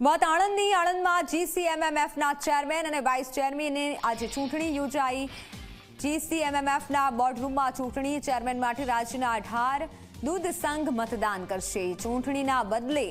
વાત આણંદની, આણંદમાં જીસીએમએમએફના ચેરમેન અને વાઇસ ચેરમેનની આજે ચૂંટણી યોજાઈ. જીસીએમએમએફના બોર્ડરૂમમાં ચૂંટણી, ચેરમેન માટે રાજ્યના અઢાર દૂધ સંઘ મતદાન કરશે. ચૂંટણીના બદલે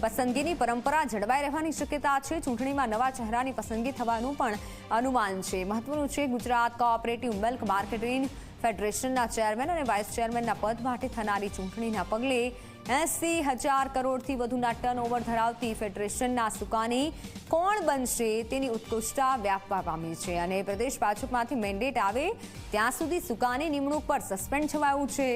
પસંદગીની પરંપરા જળવાઈ રહેવાની શક્યતા છે. ચૂંટણીમાં નવા ચહેરાની પસંદગી થવાનું પણ અનુમાન છે. મહત્વનું છે ગુજરાત કોઓપરેટિવ મિલ્ક માર્કેટિંગ ફેડરેશનના ચેરમેન અને વાઇસ ચેરમેનના પદ માટે થનારી ચૂંટણીના પગલે એસી હજાર કરોડથી વધુના ટર્નઓવર ધરાવતી ફેડરેશનના સુકાની કોણ બનશે તેની ઉત્કૃષ્ટતા વ્યાપવા પામી છે અને પ્રદેશ ભાજપમાંથી મેન્ડેટ આવે ત્યાં સુધી સુકાની નિમણૂક પર સસ્પેન્ડ છવાયું છે.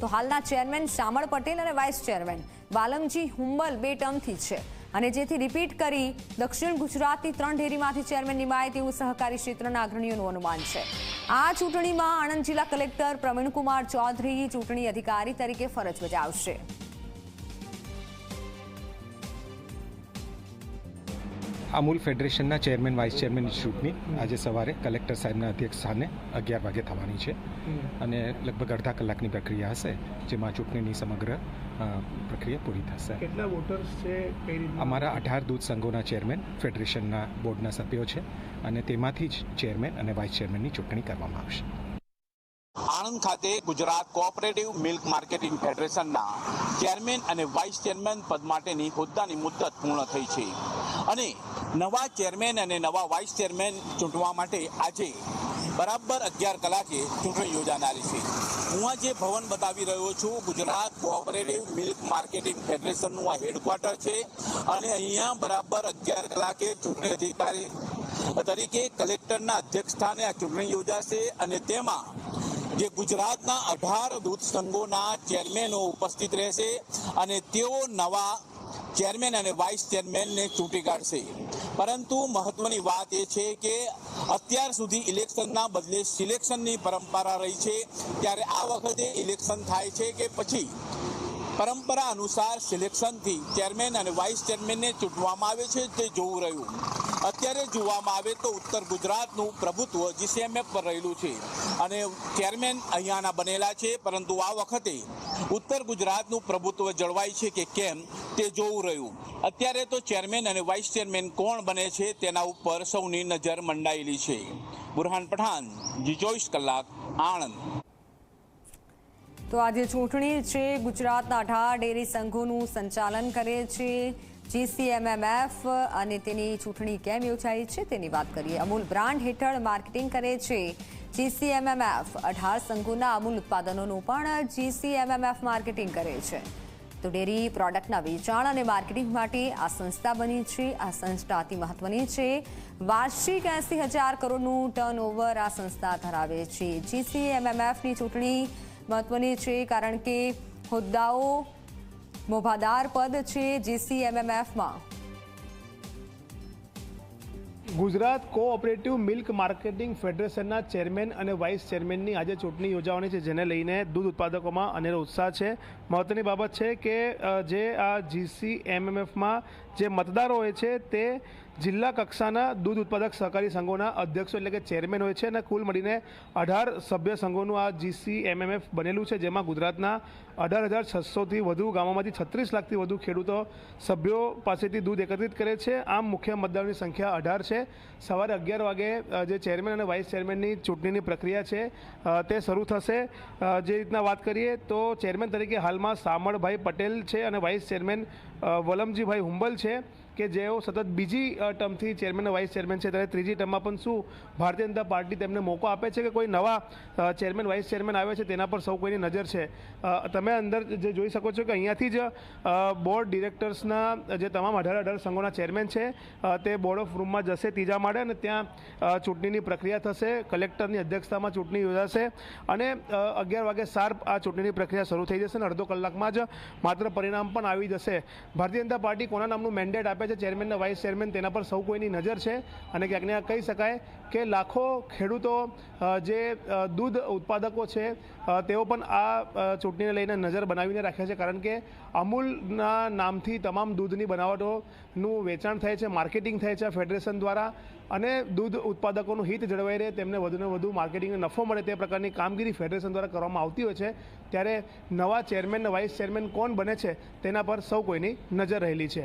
તો હાલના ચેરમેન શામળ પટેલ અને વાઇસ ચેરમેન વાલમજી હુંબલ બે ટર્મથી છે અને જેથી રિપીટ કરી દક્ષિણ ગુજરાતની ત્રણ ડેરીમાંથી ચેરમેન નિમાય તેવું સહકારી ક્ષેત્રના અગ્રણીઓનું અનુમાન છે. આ ચૂંટણીમાં આણંદ જિલ્લા કલેક્ટર પ્રવીણકુમાર ચૌધરી ચૂંટણી અધિકારી તરીકે ફરજ બજાવશે. અમૂલ ફેડરેશનના ચેરમેન વાઇસ ચેરમેનની ચૂંટણી આજે સવારે કલેક્ટર સાહેબના અધ્યક્ષ સ્થાને અગિયાર વાગે થવાની છે. અને લગભગ અડધા કલાકની પ્રક્રિયા હશે જેમાં ચૂંટણીની સમગ્ર પ્રક્રિયા પૂરી થશે. કેટલા વોટર્સ છે અમારા અઢાર દૂધ સંઘોના ચેરમેન ફેડરેશનના બોર્ડના સભ્યો છે અને તેમાંથી જ ચેરમેન અને વાઇસ ચેરમેનની ચૂંટણી કરવામાં આવશે. આણંદ ખાતે ગુજરાત કોઓપરેટિવ મિલ્ક માર્કેટિંગ ફેડરેશનના ચેરમેન અને વાઇસ ચેરમેન પદ માટેની હોદ્દાની મુદત પૂર્ણ થઈ છે. અને નવા ચેરમેન અને નવા વાઇસ ચેરમેન ચૂંટવા માટે આજે બરાબર અગિયાર કલાકે ચૂંટણી યોજાનારી છે. હું આ જે ભવન બતાવી રહ્યો છું, ગુજરાત કોઓપરેટિવ મિલ્ક માર્કેટિંગ ફેડરેશનનું આ હેડક્વાર્ટર છે અને અહીંયા બરાબર અગિયાર કલાકે ચૂંટણી અધિકારી તરીકે કલેક્ટરના અધ્યક્ષ આ ચૂંટણી યોજાશે અને તેમાં જે ગુજરાતના અઢાર દૂધ સંઘોના ચેરમેનો ઉપસ્થિત રહેશે અને તેઓ નવા ચેરમેન અને વાઇસ ચેરમેનને ચૂંટી કાઢશે. પરંતુ મહત્વની વાત એ છે કે અત્યાર સુધી ઇલેક્શનના બદલે સિલેક્શનની પરંપરા રહી છે. ત્યારે આ વખતે ઇલેક્શન થાય છે કે પછી? પરંપરા અનુસાર સિલેક્શનથી ચેરમેન અને વાઇસ ચેરમેનને ચૂંટવામાં આવે છે તે જોવું રહ્યું. અત્યારે જોવામાં આવે તો ઉત્તર ગુજરાતનું પ્રભુત્વ જીસીએમએફ પર રહેલું છે અને ચેરમેન અહીંયાના બનેલા છે. પરંતુ આ વખતે ઉત્તર ગુજરાતનું પ્રભુત્વ જળવાય છે કે કેમ? તે જોવું રહ્યું. અત્યારે તો ચેરમેન અને વાઇસ ચેરમેન કોણ બને છે તેના ઉપર સૌની નજર મંડાયેલી છે. બુરહાન પઠાણ, જી ચોવીસ કલાક, આણંદ. તો આજે ચૂંટણી છે, ગુજરાતના અઢાર ડેરી સંઘોનું સંચાલન કરે છે, જીસીએમએમએફ, અને તેની ચૂંટણી કેમ યોજાઈ છે તેની વાત કરીએ. અમૂલ બ્રાન્ડ હેઠળ માર્કેટિંગ કરે છે જીસીએમએમએફ. અઢાર સંઘોના અમૂલ ઉત્પાદનોનું પણ જીસીએમએમએફ માર્કેટિંગ કરે છે. તો ડેરી પ્રોડક્ટના વેચાણ અને માર્કેટિંગ માટે આ સંસ્થા બની છે. આ સંસ્થા અતિ મહત્વની છે. વાર્ષિક એસી હજાર કરોડનું ટર્નઓવર આ સંસ્થા ધરાવે છે. જીસીએમએમએફની ચૂંટણી મહત્વની છે કારણ કે હોદ્દાઓ મોભાદાર પદ છે જીસીએમએમએફમાં ગુજરાત કોઓપરેટિવ મિલ્ક માર્કેટિંગ ફેડરેશનના ચેરમેન અને વાઇસ ચેરમેનની આજે ચૂંટણી યોજાવાની છે, જેને લઈને દૂધ ઉત્પાદકોમાં અનેરો ઉત્સાહ છે. મહત્વની બાબત છે કે જે આ જીસી એમએમએફમાં જે મતદારો હોય છે, તે જિલ્લા કક્ષાના દૂધ ઉત્પાદક સહકારી સંઘોના અધ્યક્ષો એટલે કે ચેરમેન હોય છે અને કુલ મળીને અઢાર સભ્ય સંઘોનું આ જીસી એમએમએફ બનેલું છે, જેમાં ગુજરાતના અઢાર હજાર છસોથી વધુ ગામોમાંથી છત્રીસ લાખથી વધુ ખેડૂતો સભ્યો પાસેથી દૂધ એકત્રિત કરે છે. આમ મુખ્ય મતદારોની સંખ્યા અઢાર છે. સવારે અગિયાર વાગે જે ચેરમેન અને વાઇસ ચેરમેનની ચૂંટણીની પ્રક્રિયા છે તે શરૂ થશે. જે રીતના વાત કરીએ તો ચેરમેન તરીકે હાલમાં સામળભાઈ પટેલ છે અને વાઇસ ચેરમેન વલમજીભાઈ હુંબલ છે. કે જેઓ સતત બીજી ટર્મથી ચેરમેન વાઇસ ચેરમેન છે, ત્યારે ત્રીજી ટર્મમાં પણ શું ભારતીય જનતા પાર્ટી તેમને મોકો આપે છે કે કોઈ નવા ચેરમેન, વાઇસ ચેરમેન આવે છે તેના પર સૌ કોઈની નજર છે? તમે અંદર જે જોઈ શકો છો કે અહીંયાથી જ બોર્ડ ડિરેક્ટર્સના જે તમામ અઢાર અઢાર સંઘોના ચેરમેન છે તે બોર્ડ ઓફ રૂમમાં જશે ત્રીજા માળે અને ત્યાં ચૂંટણીની પ્રક્રિયા થશે, કલેક્ટરની અધ્યક્ષતામાં ચૂંટણી યોજાશે અને અગિયાર વાગે શાર્પ આ ચૂંટણીની પ્રક્રિયા શરૂ થઈ જશે અને અડધો કલાકમાં જ માત્ર પરિણામ પણ આવી જશે. ભારતીય જનતા પાર્ટી કોના નામનું મેન્ડેટ આપે છે ચેરમેન અને વાઇસ ચેરમેન તેના પર સૌ કોઈની નજર છે. અને ક્યાંક ને કહી શકાય કે લાખો ખેડૂતો જે દૂધ ઉત્પાદકો છે તેઓ પણ આ ચૂંટણીને લઈને નજર બનાવીને રાખ્યા છે. કારણ કે અમૂલના નામથી તમામ દૂધની બનાવટોનું વેચાણ થાય છે, માર્કેટિંગ થાય છે ફેડરેશન દ્વારા. અને દૂધ ઉત્પાદકોનું હિત જળવાઈ રહે, તેમને વધુને વધુ માર્કેટિંગનો નફો મળે તે પ્રકારની કામગીરી ફેડરેશન દ્વારા કરવામાં આવતી હોય છે. ત્યારે નવા ચેરમેન વાઇસ ચેરમેન કોણ બને છે, તેના પર સૌ કોઈની નજર રહેલી છે.